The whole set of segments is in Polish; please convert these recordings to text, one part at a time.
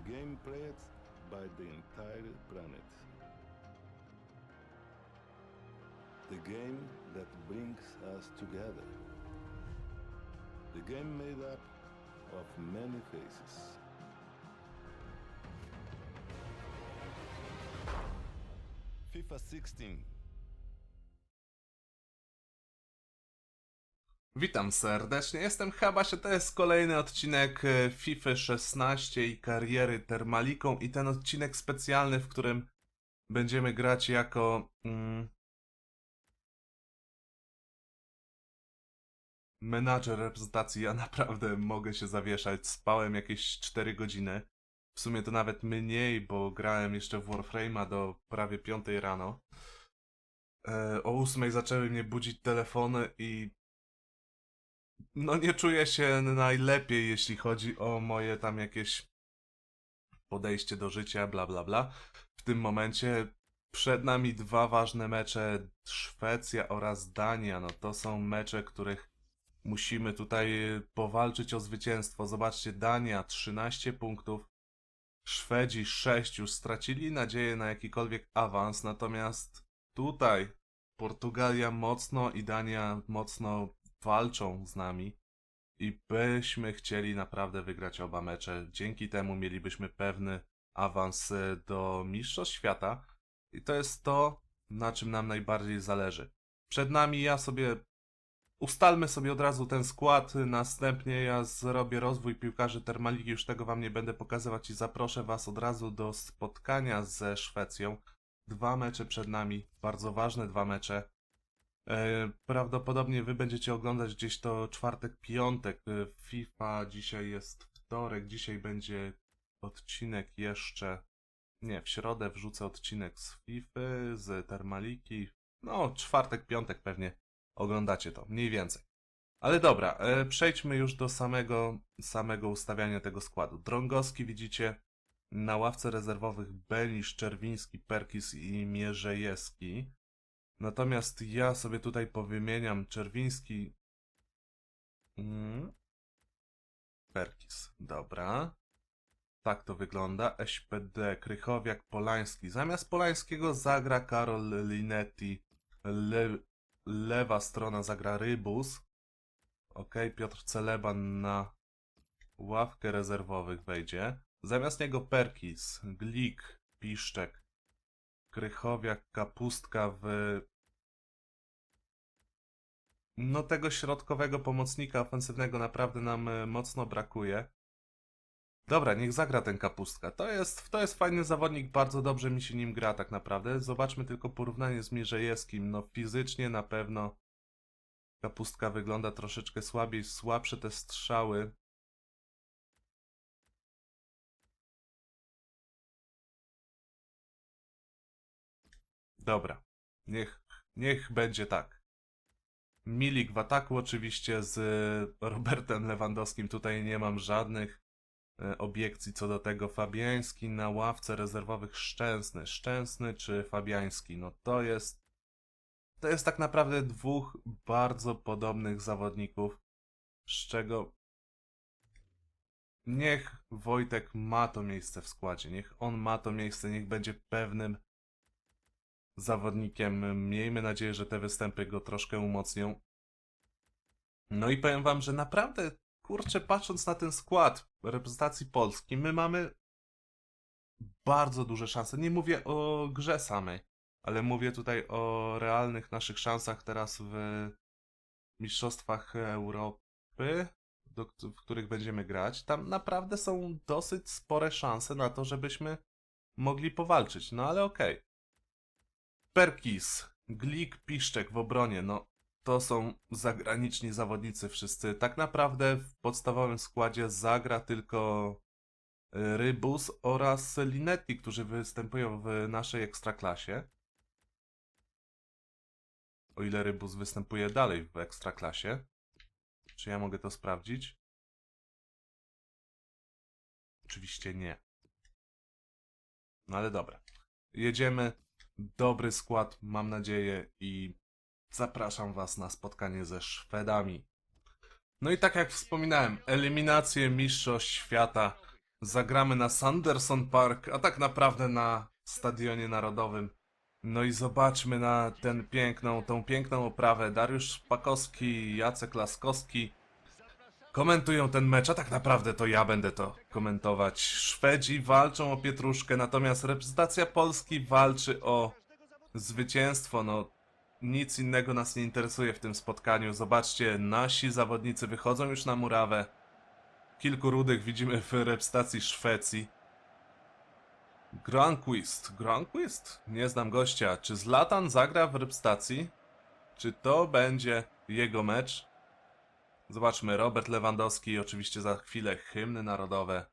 A game played by the entire planet. The game that brings us together. The game made up of many faces. FIFA 16 Witam serdecznie, jestem Habasie, to jest kolejny odcinek e, FIFA 16 i kariery Termaliką. I ten odcinek specjalny, w którym będziemy grać jako mm, menadżer reprezentacji. Ja naprawdę mogę się zawieszać, spałem jakieś 4 godziny, w sumie to nawet mniej, bo grałem jeszcze w Warframe'a do prawie 5 rano. E, o 8 zaczęły mnie budzić telefony i no nie czuję się najlepiej, jeśli chodzi o moje tam jakieś podejście do życia, bla bla bla. W tym momencie przed nami dwa ważne mecze, Szwecja oraz Dania. No to są mecze, których musimy tutaj powalczyć o zwycięstwo. Zobaczcie, Dania 13 punktów, Szwedzi 6 już stracili nadzieję na jakikolwiek awans, natomiast tutaj Portugalia mocno i Dania mocno walczą z nami i byśmy chcieli naprawdę wygrać oba mecze. Dzięki temu mielibyśmy pewny awans e, do Mistrzostw Świata i to jest to, na czym nam najbardziej zależy. Przed nami ja sobie ustalmy sobie od razu ten skład, następnie ja zrobię rozwój piłkarzy Termaliki, już tego wam nie będę pokazywać i zaproszę was od razu do spotkania ze Szwecją. Dwa mecze przed nami, bardzo ważne dwa mecze. E, Prawdopodobnie wy będziecie oglądać gdzieś to czwartek, piątek. E, FIFA dzisiaj jest wtorek, dzisiaj będzie odcinek jeszcze. Nie, w środę wrzucę odcinek z FIFA, z Termaliki. No, czwartek, piątek pewnie oglądacie to, mniej więcej. Ale dobra, e, przejdźmy już do samego, samego ustawiania tego składu. Drągowski widzicie na ławce rezerwowych Benisz, Czerwiński, Perkis i Mierzejewski. Natomiast ja sobie tutaj powymieniam Czerwiński. Mm. Perkis, dobra. Tak to wygląda. SPD, Krychowiak, Polański. Zamiast Polańskiego zagra Karol Linetti. Le, lewa strona zagra Rybus. Ok, Piotr Celeban na ławkę rezerwowych wejdzie. Zamiast niego Perkis, Glik, Piszczek, Krychowiak, Kapustka w... No tego środkowego pomocnika ofensywnego naprawdę nam e, mocno brakuje. Dobra, niech zagra ten Kapustka. To jest, to jest fajny zawodnik, bardzo dobrze mi się nim gra tak naprawdę. Zobaczmy tylko porównanie z Mierzejewskim. No fizycznie na pewno Kapustka wygląda troszeczkę słabiej, słabsze te strzały. Dobra, niech, niech będzie tak. Milik w ataku oczywiście z Robertem Lewandowskim. Tutaj nie mam żadnych e, obiekcji co do tego. Fabiański na ławce rezerwowych Szczęsny. Szczęsny czy Fabiański? No to jest to jest tak naprawdę dwóch bardzo podobnych zawodników, z czego niech Wojtek ma to miejsce w składzie. Niech on ma to miejsce, niech będzie pewnym zawodnikiem. Miejmy nadzieję, że te występy go troszkę umocnią. No i powiem wam, że naprawdę, kurczę, patrząc na ten skład reprezentacji Polski, my mamy bardzo duże szanse. Nie mówię o grze samej, ale mówię tutaj o realnych naszych szansach teraz w Mistrzostwach Europy, do, w których będziemy grać. Tam naprawdę są dosyć spore szanse na to, żebyśmy mogli powalczyć. No ale okej. Perkis, Glik, Piszczek w obronie, no to są zagraniczni zawodnicy wszyscy. Tak naprawdę w podstawowym składzie zagra tylko y, Rybus oraz Linetti, którzy występują w naszej ekstraklasie. O ile Rybus występuje dalej w ekstraklasie. Czy ja mogę to sprawdzić? Oczywiście nie. No ale dobra. Jedziemy dobry skład, mam nadzieję, i zapraszam Was na spotkanie ze Szwedami. No i tak jak wspominałem, eliminacje Mistrzostw Świata Zagramy na Sanderson Park, a tak naprawdę na Stadionie Narodowym. No i zobaczmy na ten piękną, tą piękną oprawę. Dariusz Szpakowski, Jacek Laskowski komentują ten mecz, a tak naprawdę to ja będę to komentować. Szwedzi walczą o pietruszkę, natomiast reprezentacja Polski walczy o zwycięstwo. No, nic innego nas nie interesuje w tym spotkaniu. Zobaczcie, nasi zawodnicy wychodzą już na murawę. Kilku rudych widzimy w reprezentacji Szwecji. Granquist. Granquist? Nie znam gościa. Czy Zlatan zagra w reprezentacji? Czy to będzie jego mecz? Zobaczmy, Robert Lewandowski, oczywiście za chwilę hymny narodowe.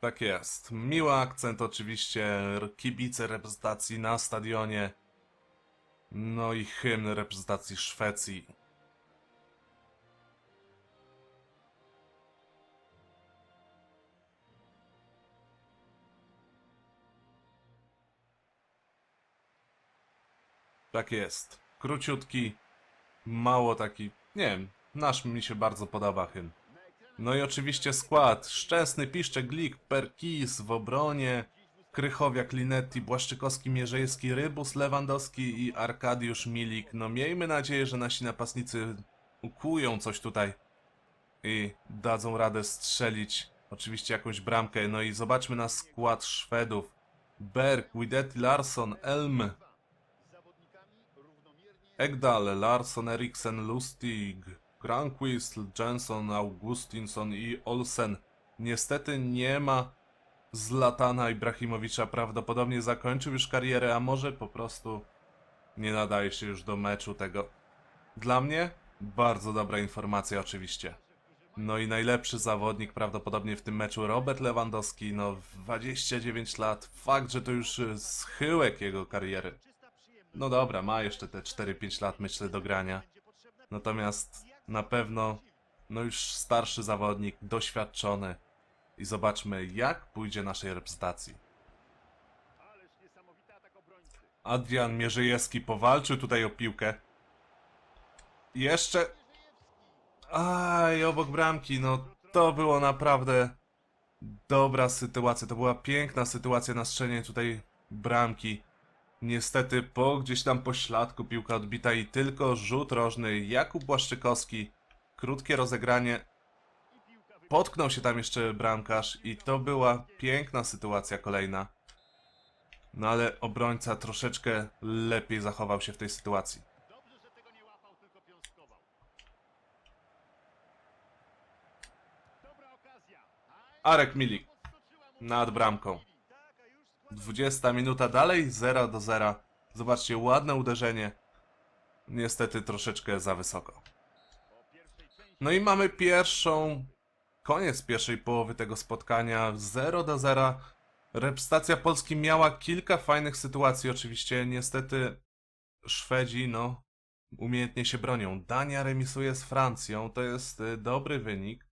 Tak jest. Miły akcent oczywiście, kibice reprezentacji na stadionie. No i hymn reprezentacji Szwecji. Tak jest. Króciutki, mało taki, nie wiem, nasz mi się bardzo podoba hymn. No i oczywiście skład. Szczęsny, Piszczek, Glik, Perkis w obronie, Krychowiak, Linetti, Błaszczykowski, Mierzejski, Rybus, Lewandowski i Arkadiusz Milik. No miejmy nadzieję, że nasi napastnicy ukują coś tutaj i dadzą radę strzelić oczywiście jakąś bramkę. No i zobaczmy na skład Szwedów. Berg, Widetti, Larsson, Elm, Egdal, Larsson, Eriksen, Lustig, Granqvist, Jenson, Augustinsson i Olsen. Niestety nie ma Zlatana Ibrahimowicza. Prawdopodobnie zakończył już karierę, a może po prostu nie nadaje się już do meczu tego. Dla mnie bardzo dobra informacja oczywiście. No i najlepszy zawodnik prawdopodobnie w tym meczu Robert Lewandowski, no 29 lat. Fakt, że to już y, schyłek jego kariery. No dobra, ma jeszcze te 4-5 lat myślę do grania. Natomiast na pewno no już starszy zawodnik, doświadczony. I zobaczmy jak pójdzie naszej reprezentacji. Adrian Mierzejewski powalczył tutaj o piłkę. Jeszcze... Aj, obok bramki, no to było naprawdę dobra sytuacja. To była piękna sytuacja na strzelenie tutaj bramki. Niestety po gdzieś tam po śladku piłka odbita i tylko rzut rożny. Jakub Błaszczykowski, krótkie rozegranie. Potknął się tam jeszcze bramkarz i to była piękna sytuacja kolejna. No ale obrońca troszeczkę lepiej zachował się w tej sytuacji. Arek Milik nad bramką. 20 minuta dalej 0 do 0. Zobaczcie, ładne uderzenie. Niestety troszeczkę za wysoko. No i mamy pierwszą. Koniec pierwszej połowy tego spotkania. 0 do 0. Reprezentacja Polski miała kilka fajnych sytuacji, oczywiście. Niestety Szwedzi, no, umiejętnie się bronią. Dania remisuje z Francją, to jest y, dobry wynik.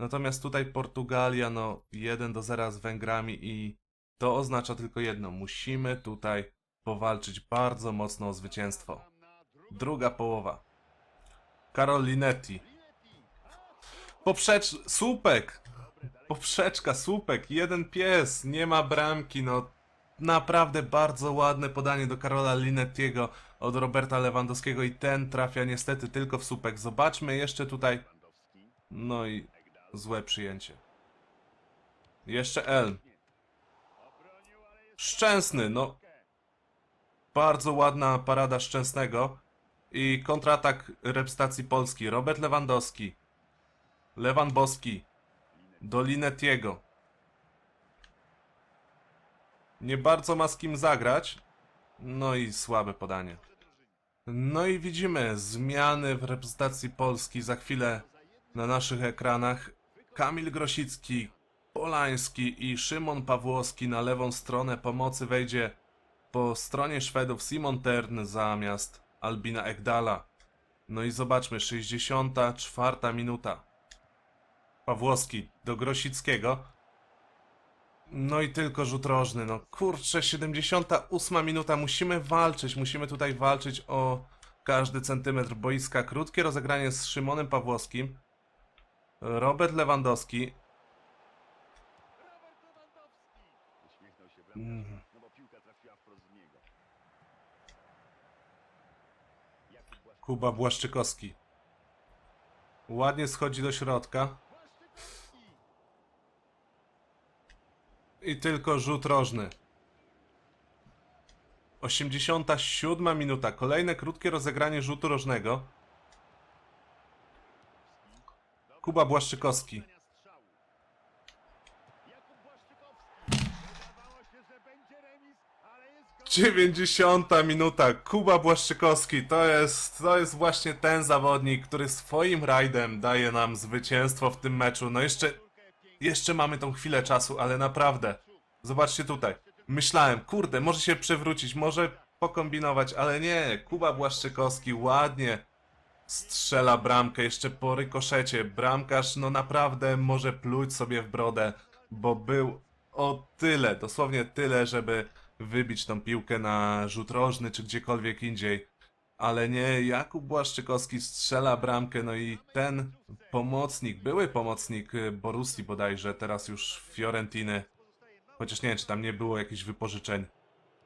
Natomiast tutaj Portugalia, no, 1 do 0 z Węgrami i to oznacza tylko jedno. Musimy tutaj powalczyć bardzo mocno o zwycięstwo. Druga połowa. Karol Linetti. Poprzecz... Słupek! Poprzeczka, słupek, jeden pies, nie ma bramki, no naprawdę bardzo ładne podanie do Karola Linettiego od Roberta Lewandowskiego i ten trafia niestety tylko w słupek. Zobaczmy jeszcze tutaj. No i złe przyjęcie. Jeszcze Elm. Szczęsny, no. Bardzo ładna parada Szczęsnego. I kontratak reprezentacji Polski. Robert Lewandowski. Lewan Boski. Do Linetiego. Nie bardzo ma z kim zagrać. No i słabe podanie. No i widzimy zmiany w reprezentacji Polski za chwilę na naszych ekranach. Kamil Grosicki, Polański i Szymon Pawłowski na lewą stronę pomocy wejdzie po stronie Szwedów Simon Tern zamiast Albina Egdala. No i zobaczmy, 64 minuta. Pawłowski do Grosickiego. No i tylko rzut rożny. No kurczę, 78 minuta. Musimy walczyć. Musimy tutaj walczyć o każdy centymetr boiska. Krótkie rozegranie z Szymonem Pawłowskim. Robert Lewandowski. Robert Lewandowski! Mm. no bo piłka trafiła wprost w niego. Kuba Błaszczykowski. Ładnie schodzi do środka. I tylko rzut rożny. 87 minuta. Kolejne krótkie rozegranie rzutu rożnego. Kuba Błaszczykowski. Strzału. Jakub Błaszczykowski. Wydawało się, że będzie remis, ale jest gol. 90 minuta. Kuba Błaszczykowski to jest, to jest właśnie ten zawodnik, który swoim rajdem daje nam zwycięstwo w tym meczu. No jeszcze, jeszcze mamy tą chwilę czasu, ale naprawdę. Zobaczcie tutaj. Myślałem, kurde, może się przewrócić, może pokombinować, ale nie. Kuba Błaszczykowski ładnie strzela bramkę jeszcze po rykoszecie. Bramkarz no naprawdę może pluć sobie w brodę, bo był o tyle, dosłownie tyle, żeby wybić tą piłkę na rzut rożny czy gdziekolwiek indziej. Ale nie, Jakub Błaszczykowski strzela bramkę, no i ten pomocnik, były pomocnik Borussii bodajże, teraz już Fiorentiny, chociaż nie wiem, czy tam nie było jakichś wypożyczeń,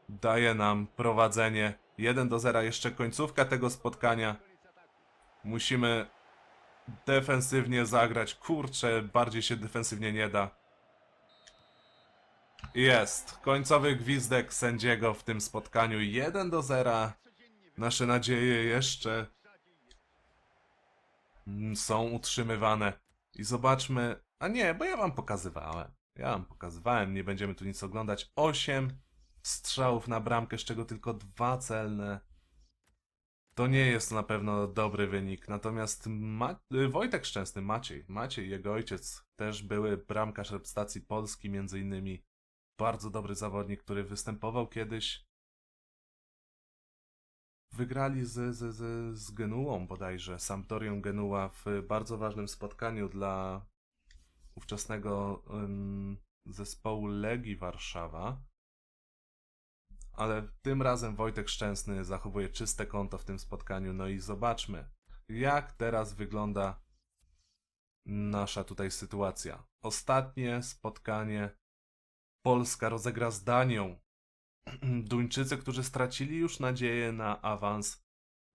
daje nam prowadzenie 1 do 0, jeszcze końcówka tego spotkania. Musimy defensywnie zagrać. Kurczę, bardziej się defensywnie nie da. Jest. Końcowy gwizdek sędziego w tym spotkaniu. 1 do 0. Nasze nadzieje jeszcze mm, są utrzymywane. I zobaczmy. A nie, bo ja wam pokazywałem. Ja wam pokazywałem, nie będziemy tu nic oglądać. 8 strzałów na bramkę, z czego tylko dwa celne. To nie jest na pewno dobry wynik. Natomiast Ma- y, Wojtek Szczęsny, Maciej, Maciej, jego ojciec, też były bramkarz reprezentacji Polski, między innymi bardzo dobry zawodnik, który występował kiedyś. Wygrali z, z, z, z Genuą bodajże, Sampdorią Genua w bardzo ważnym spotkaniu dla ówczesnego ym, zespołu Legii Warszawa. Ale tym razem Wojtek Szczęsny zachowuje czyste konto w tym spotkaniu. No i zobaczmy, jak teraz wygląda nasza tutaj sytuacja. Ostatnie spotkanie Polska rozegra z Danią. Duńczycy, którzy stracili już nadzieję na awans.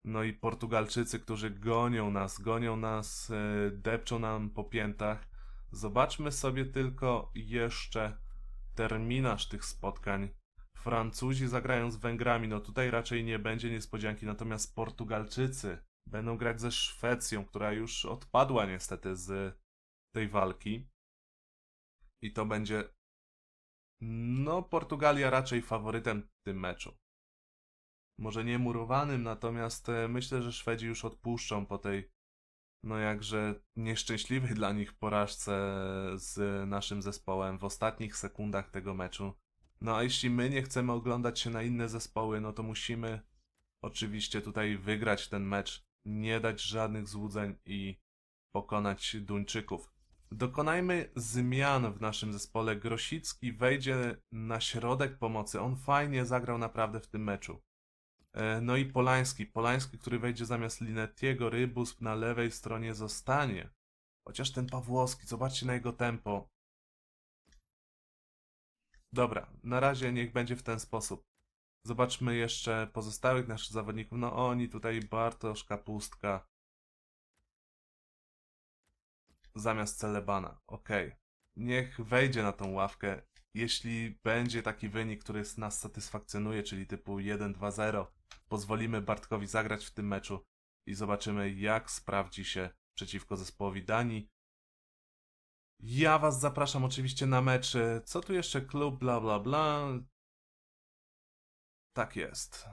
No i Portugalczycy, którzy gonią nas, gonią nas, e, depczą nam po piętach. Zobaczmy sobie tylko jeszcze terminarz tych spotkań. Francuzi zagrają z Węgrami, no tutaj raczej nie będzie niespodzianki, natomiast Portugalczycy będą grać ze Szwecją, która już odpadła niestety z tej walki. I to będzie, no, Portugalia raczej faworytem w tym meczu. Może nie murowanym, natomiast e, myślę, że Szwedzi już odpuszczą po tej, no jakże nieszczęśliwej dla nich porażce z naszym zespołem w ostatnich sekundach tego meczu. No a jeśli my nie chcemy oglądać się na inne zespoły, no to musimy oczywiście tutaj wygrać ten mecz, nie dać żadnych złudzeń i pokonać Duńczyków. Dokonajmy zmian w naszym zespole. Grosicki wejdzie na środek pomocy. On fajnie zagrał naprawdę w tym meczu. E, No i Polański. Polański, który wejdzie zamiast Linetiego. Rybus na lewej stronie zostanie. Chociaż ten Pawłowski, zobaczcie na jego tempo. Dobra, na razie niech będzie w ten sposób. Zobaczmy jeszcze pozostałych naszych zawodników. No oni tutaj Bartosz Kapustka. Zamiast Celebana. Okej. Niech wejdzie na tą ławkę. Jeśli będzie taki wynik, który nas satysfakcjonuje, czyli typu 1-2-0, pozwolimy Bartkowi zagrać w tym meczu i zobaczymy, jak sprawdzi się przeciwko zespołowi Danii. Ja was zapraszam oczywiście na mecz. e, Co tu jeszcze? Klub, bla bla bla. Tak jest.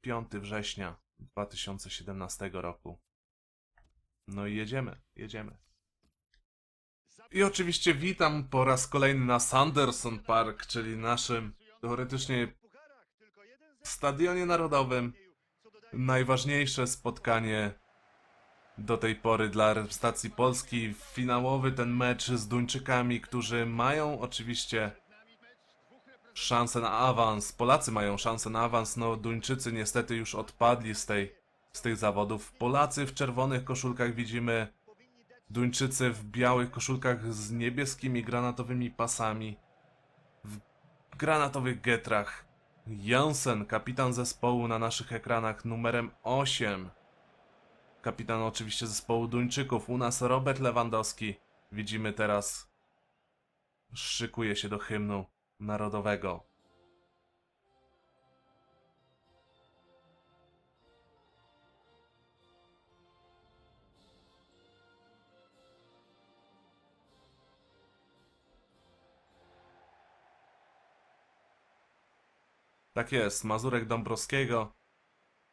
5 września 2017 roku. No i jedziemy, jedziemy. I oczywiście witam po raz kolejny na Sanderson Park, czyli naszym teoretycznie W pucharach tylko 1-0. stadionie narodowym. Najważniejsze spotkanie do tej pory dla reprezentacji Polski. Finałowy ten mecz z Duńczykami, którzy mają oczywiście szansę na awans. Polacy mają szansę na awans, no Duńczycy niestety już odpadli z tej, z tych zawodów. Polacy w czerwonych koszulkach widzimy, Duńczycy w białych koszulkach z niebieskimi granatowymi pasami, w granatowych getrach. Jansen, kapitan zespołu na naszych ekranach numerem 8. Kapitan oczywiście zespołu Duńczyków. U nas Robert Lewandowski. Widzimy teraz. Szykuje się do hymnu narodowego. Tak jest, Mazurek Dąbrowskiego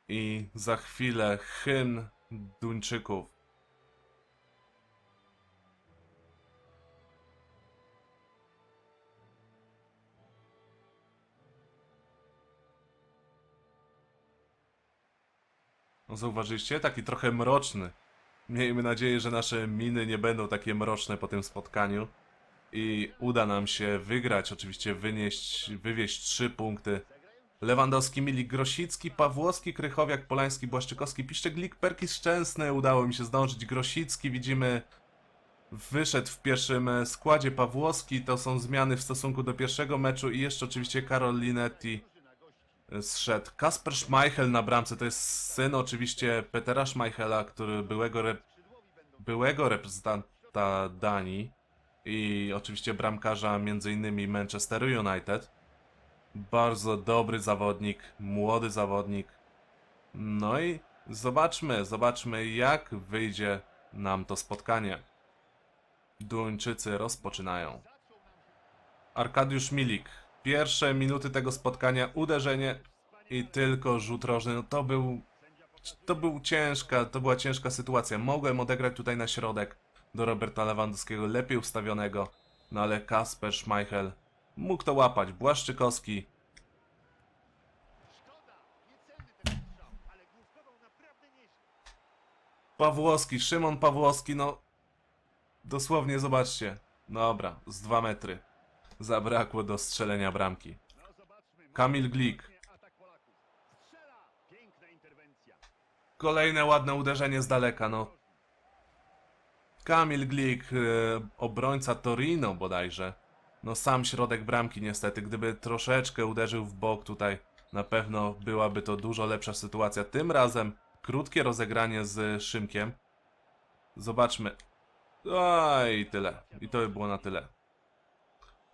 i za chwilę hymn Duńczyków. No zauważyliście? Taki trochę mroczny. Miejmy nadzieję, że nasze miny nie będą takie mroczne po tym spotkaniu. I uda nam się wygrać, oczywiście wynieść, wywieźć trzy punkty. Lewandowski, Milik, Grosicki, Pawłowski, Krychowiak, Polański, Błaszczykowski, Piszczek, Lik, Perkis, Szczęsny. Udało mi się zdążyć. Grosicki, widzimy, wyszedł w pierwszym e, składzie. Pawłowski, to są zmiany w stosunku do pierwszego meczu. I jeszcze oczywiście Karol Linetti e, zszedł. Kasper Schmeichel na bramce, to jest syn oczywiście Petera Schmeichela, który byłego, rep byłego reprezentanta Danii i oczywiście bramkarza m.in. Manchesteru United. Bardzo dobry zawodnik, młody zawodnik. No i zobaczmy, zobaczmy jak wyjdzie nam to spotkanie. Duńczycy rozpoczynają. Arkadiusz Milik. Pierwsze minuty tego spotkania, uderzenie i tylko rzut rożny. No to był to był ciężka, to była ciężka sytuacja. Mogłem odegrać tutaj na środek do Roberta Lewandowskiego, lepiej ustawionego, no ale Kasper Schmeichel mógł to łapać. Błaszczykowski. Pawłowski, Szymon Pawłowski, no dosłownie zobaczcie. Dobra, z dwa metry. Zabrakło do strzelenia bramki. Kamil Glik. Kolejne ładne uderzenie z daleka, no. Kamil Glik, e, obrońca Torino bodajże. No sam środek bramki niestety. Gdyby troszeczkę uderzył w bok tutaj, na pewno byłaby to dużo lepsza sytuacja. Tym razem krótkie rozegranie z Szymkiem. Zobaczmy. Oj, tyle. I to by było na tyle.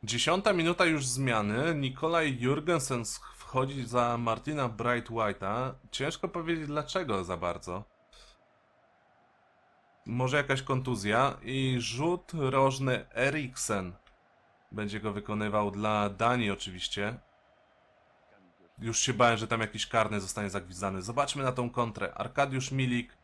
Dziesiąta minuta już zmiany. Nikolaj Jurgensen wchodzi za Martina Bright White'a. Ciężko powiedzieć dlaczego za bardzo. Może jakaś kontuzja i rzut rożny Eriksen będzie go wykonywał dla Danii oczywiście. Już się bałem, że tam jakiś karny zostanie zagwizdany. Zobaczmy na tą kontrę. Arkadiusz Milik.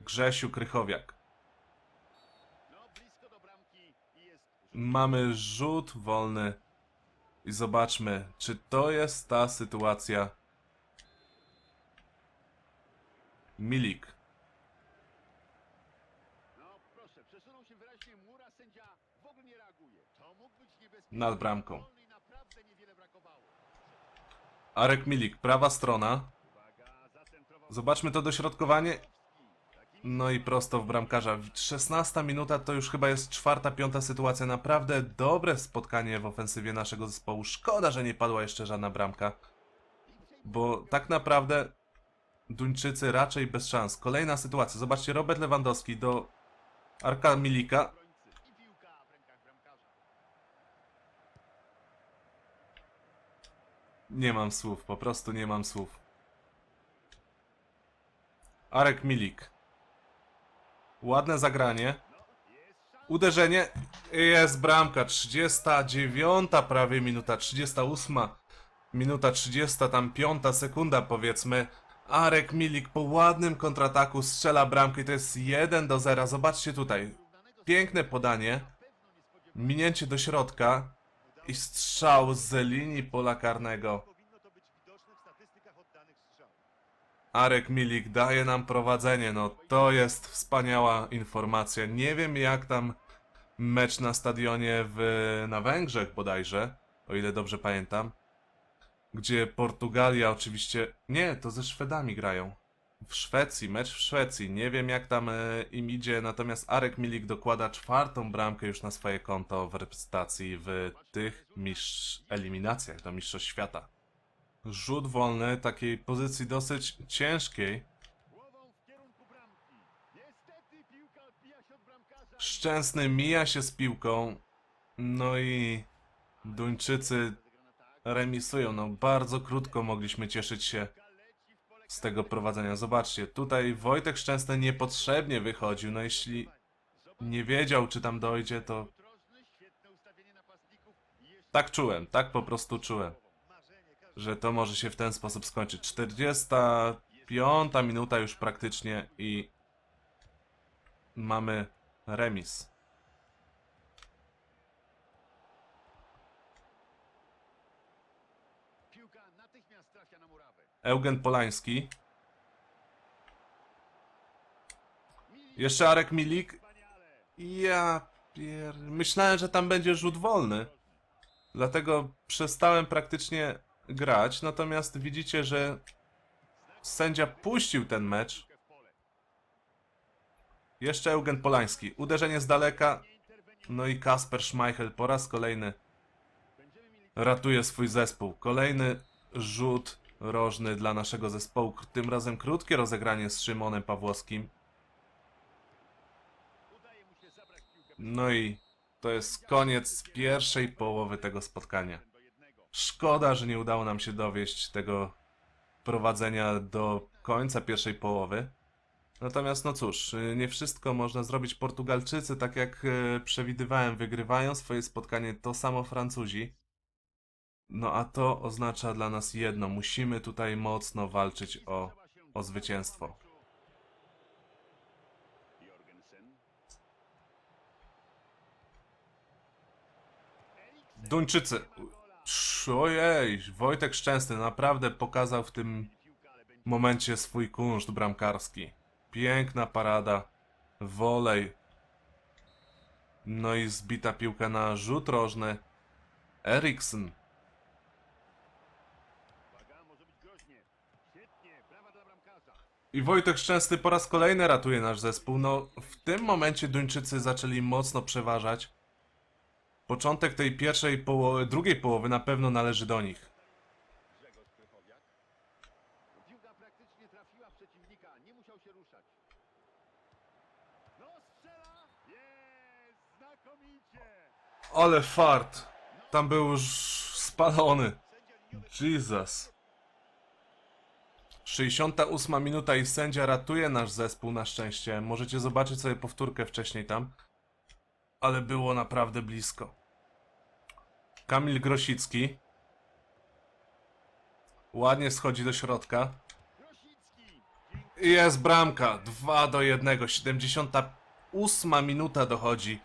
Grzesiu Krychowiak. Mamy rzut wolny. I zobaczmy, czy to jest ta sytuacja. Milik. No proszę, przesunął się wyraźnie mur, a sędzia w ogóle nie reaguje. To mógł być niebezpieczny. Nad bramką. Wolny i naprawdę niewiele brakowało. Arek Milik, prawa strona. Uwaga, zacentrował Zobaczmy to dośrodkowanie. No i prosto w bramkarza. 16 minuta to już chyba jest czwarta, piąta sytuacja. Naprawdę dobre spotkanie w ofensywie naszego zespołu. Szkoda, że nie padła jeszcze żadna bramka. Bo tak naprawdę Duńczycy raczej bez szans. Kolejna sytuacja. Zobaczcie, Robert Lewandowski do Arka Milika. Nie mam słów, po prostu nie mam słów. Arek Milik. Ładne zagranie. Uderzenie. Jest bramka. 39 prawie minuta. 38 minuta 30, tam piąta sekunda powiedzmy. Arek Milik po ładnym kontrataku strzela bramkę i to jest 1 do 0. Zobaczcie tutaj. Piękne podanie. Minięcie do środka i strzał z linii pola karnego. Arek Milik daje nam prowadzenie. No to jest wspaniała informacja. Nie wiem jak tam mecz na stadionie w, na Węgrzech bodajże, o ile dobrze pamiętam. Gdzie Portugalia oczywiście. Nie, to ze Szwedami grają. W Szwecji, mecz w Szwecji. Nie wiem jak tam e, im idzie, natomiast Arek Milik dokłada czwartą bramkę już na swoje konto w reprezentacji w tych mistrz eliminacjach do Mistrzostw Świata. Rzut wolny, takiej pozycji dosyć ciężkiej. Szczęsny mija się z piłką. No i Duńczycy remisują. No bardzo krótko mogliśmy cieszyć się z tego prowadzenia. Zobaczcie, tutaj Wojtek Szczęsny niepotrzebnie wychodził. No jeśli nie wiedział, czy tam dojdzie, to tak czułem, tak po prostu czułem, że to może się w ten sposób skończyć. 45 minuta już praktycznie i mamy remis. Piłka natychmiast trafia na murawę. Eugen Polański. Jeszcze Arek Milik. Ja pier... Myślałem, że tam będzie rzut wolny. Dlatego przestałem praktycznie grać. Natomiast widzicie, że sędzia puścił ten mecz. Jeszcze Eugen Polański. Uderzenie z daleka. No i Kasper Schmeichel po raz kolejny ratuje swój zespół. Kolejny rzut rożny dla naszego zespołu. Tym razem krótkie rozegranie z Szymonem Pawłowskim. No i to jest koniec pierwszej połowy tego spotkania. Szkoda, że nie udało nam się dowieść tego prowadzenia do końca pierwszej połowy. Natomiast no cóż, y, nie wszystko można zrobić. Portugalczycy, tak jak y, przewidywałem, wygrywają swoje spotkanie, to samo Francuzi. No a to oznacza dla nas jedno, musimy tutaj mocno walczyć o, o zwycięstwo. Duńczycy. Ojej, Wojtek Szczęsny naprawdę pokazał w tym momencie swój kunszt bramkarski. Piękna parada, wolej. No i zbita piłka na rzut rożny. Eriksen. Uwaga, może być groźnie. Świetnie, brawa dla bramkarza. I Wojtek Szczęsny po raz kolejny ratuje nasz zespół. No, w tym momencie Duńczycy zaczęli mocno przeważać. Początek tej pierwszej połowy, drugiej połowy na pewno należy do nich. No! Ale fart. Tam był już spalony. Jesus. 68 minuta i sędzia ratuje nasz zespół na szczęście. Możecie zobaczyć sobie powtórkę wcześniej tam. Ale było naprawdę blisko. Kamil Grosicki. Ładnie schodzi do środka. Jest bramka. 2 do 1. 78 minuta dochodzi.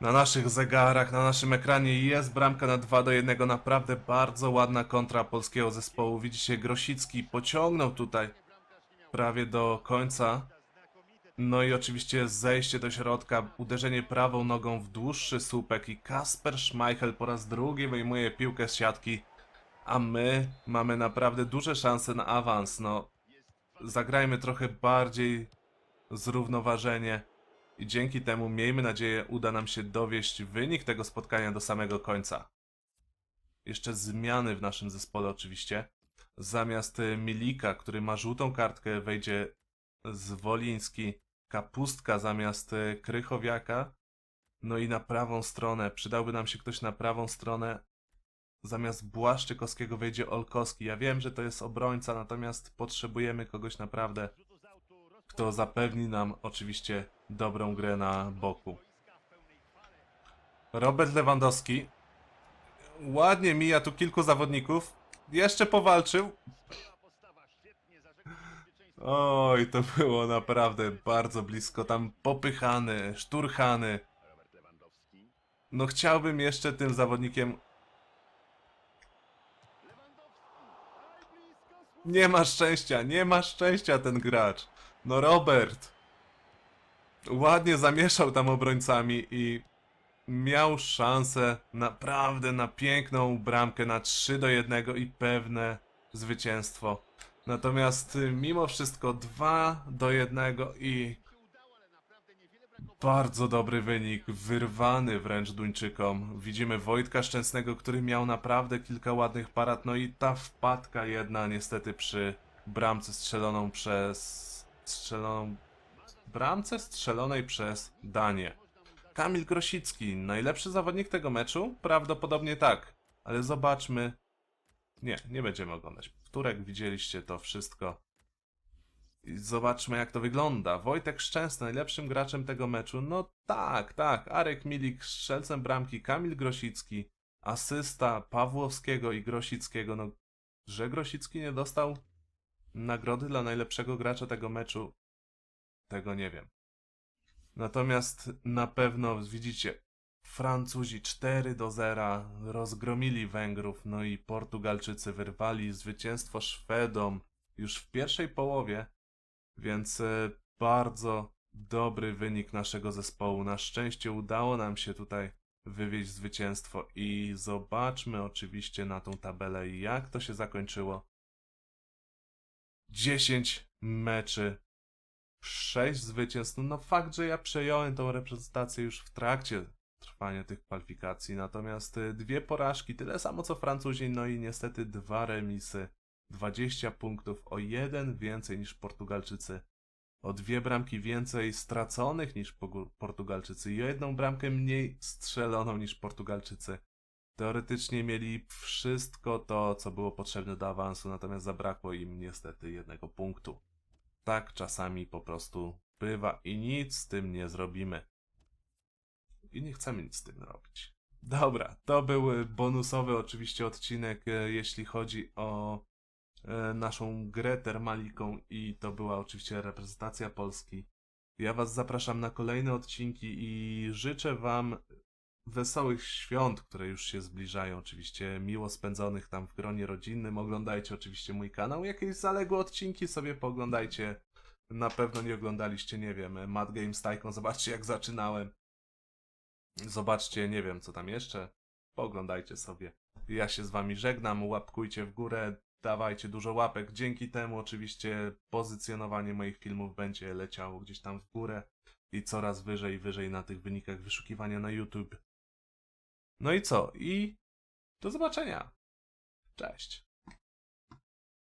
Na naszych zegarach, na naszym ekranie jest bramka na 2 do 1. Naprawdę bardzo ładna kontra polskiego zespołu. Widzicie, Grosicki pociągnął tutaj prawie do końca. No i oczywiście zejście do środka, uderzenie prawą nogą w dłuższy słupek i Kasper Schmeichel po raz drugi wyjmuje piłkę z siatki. A my mamy naprawdę duże szanse na awans. No, zagrajmy trochę bardziej zrównoważenie i dzięki temu, miejmy nadzieję, uda nam się dowieść wynik tego spotkania do samego końca. Jeszcze zmiany w naszym zespole oczywiście. Zamiast e, Milika, który ma żółtą kartkę, wejdzie Zwoliński, Kapustka zamiast e, Krychowiaka. No i na prawą stronę, przydałby nam się ktoś na prawą stronę. Zamiast Błaszczykowskiego wejdzie Olkowski. Ja wiem, że to jest obrońca, natomiast potrzebujemy kogoś naprawdę, kto zapewni nam oczywiście dobrą grę na boku. Robert Lewandowski. Ładnie mija tu kilku zawodników. Jeszcze powalczył. Oj, to było naprawdę bardzo blisko. Tam popychany, szturchany. No chciałbym jeszcze tym zawodnikiem. Nie ma szczęścia, nie ma szczęścia ten gracz. No Robert. Ładnie zamieszał tam obrońcami i miał szansę naprawdę na piękną bramkę na 3 do 1 i pewne zwycięstwo. Natomiast y, mimo wszystko 2 do 1 i bardzo dobry wynik, wyrwany wręcz Duńczykom. Widzimy Wojtka Szczęsnego, który miał naprawdę kilka ładnych parad, no i ta wpadka jedna niestety przy bramce strzeloną przez... strzeloną... bramce strzelonej przez Danię. Kamil Grosicki, najlepszy zawodnik tego meczu? Prawdopodobnie tak, ale zobaczmy... Nie, nie będziemy oglądać. Wtórek widzieliście to wszystko. I zobaczmy, jak to wygląda. Wojtek Szczęsny, najlepszym graczem tego meczu. No tak, tak. Arek Milik, strzelcem bramki, Kamil Grosicki, asysta Pawłowskiego i Grosickiego. No, że Grosicki nie dostał nagrody dla najlepszego gracza tego meczu, tego nie wiem. Natomiast na pewno widzicie, Francuzi 4 do 0 rozgromili Węgrów, no i Portugalczycy wyrwali zwycięstwo Szwedom już w pierwszej połowie, więc e, bardzo dobry wynik naszego zespołu. Na szczęście udało nam się tutaj wywieźć zwycięstwo i zobaczmy oczywiście na tą tabelę jak to się zakończyło. 10 meczy, 6 zwycięstw. No fakt, że ja przejąłem tą reprezentację już w trakcie trwania tych kwalifikacji, natomiast y, dwie porażki, tyle samo co Francuzi, no i niestety dwa remisy. 20 punktów, o jeden więcej niż Portugalczycy. O dwie bramki więcej straconych niż Portugalczycy i o jedną bramkę mniej strzeloną niż Portugalczycy. Teoretycznie mieli wszystko to, co było potrzebne do awansu, natomiast zabrakło im niestety jednego punktu. Tak czasami po prostu bywa i nic z tym nie zrobimy. I nie chcemy nic z tym robić. Dobra, to był bonusowy oczywiście odcinek, e, jeśli chodzi o e, naszą grę termaliką i to była oczywiście reprezentacja Polski. Ja Was zapraszam na kolejne odcinki i życzę Wam wesołych świąt, które już się zbliżają. Oczywiście miło spędzonych tam w gronie rodzinnym. Oglądajcie oczywiście mój kanał. Jakieś zaległe odcinki sobie pooglądajcie. Na pewno nie oglądaliście, nie wiem, Mad Games Tycoon. Zobaczcie jak zaczynałem. Zobaczcie, nie wiem co tam jeszcze. Pooglądajcie sobie. Ja się z wami żegnam. Łapkujcie w górę. Dawajcie dużo łapek. Dzięki temu oczywiście pozycjonowanie moich filmów będzie leciało gdzieś tam w górę i coraz wyżej wyżej na tych wynikach wyszukiwania na YouTube. No i co? I do zobaczenia. Cześć.